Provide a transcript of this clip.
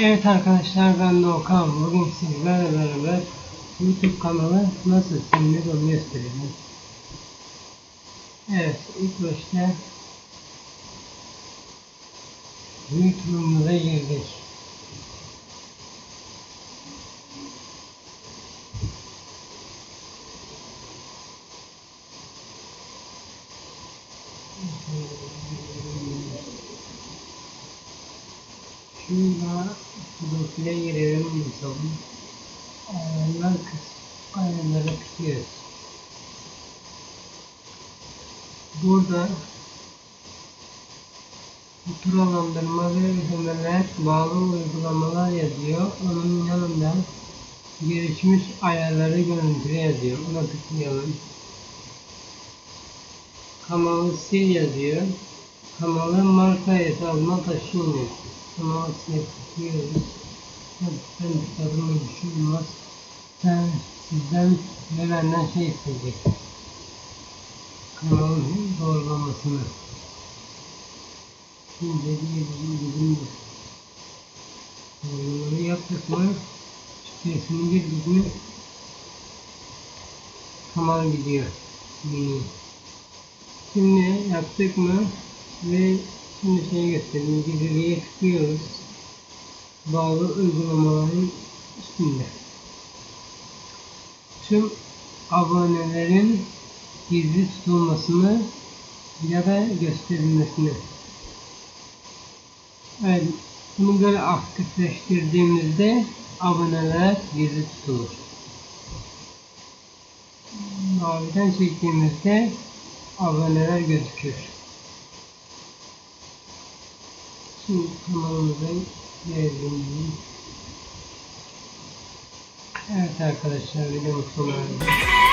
Evet arkadaşlar ben Doğukan. Bugün sizlerle beraber YouTube kanalı nasıl silinir onu göstereceğim. Evet ilk başta YouTube'umuza girdik. Şurada profile girelim bakalım. Ayarlar kısmı. Ayarlara tıklıyoruz. Burada faturalandırma ve ödemeler bağlı uygulamalar yazıyor. Onun yanında gelişmiş ayarları görüntüle yazıyor. Ona tıklayalım. Kanalı sil yazıyor. Kanalı marka hesabına taşıyın. Ben tıkladım bir şey olmaz. Sen sizden ve benden şey isteyecek. Kanalın doğrulamasını. Şimdi diyelim bizim de. Doğrulamayı yaptık mı? Şifresini girdik mi? Kanal gidiyor. Mini. Şimdi yaptık mı? Ve şimdi şey göstereyim. Gizliliğe tıklıyoruz. Bağlı uygulamaların üstünde. Tüm abonelerin gizli tutulmasını ya da gösterilmesini. Evet, bunu böyle aktifleştirdiğimizde aboneler gizli tutulur. Maviden çektiğimizde aboneler gözüküyor. Şimdi kanalımıza geldiğimizde Evet arkadaşlar videomuz sona erdi.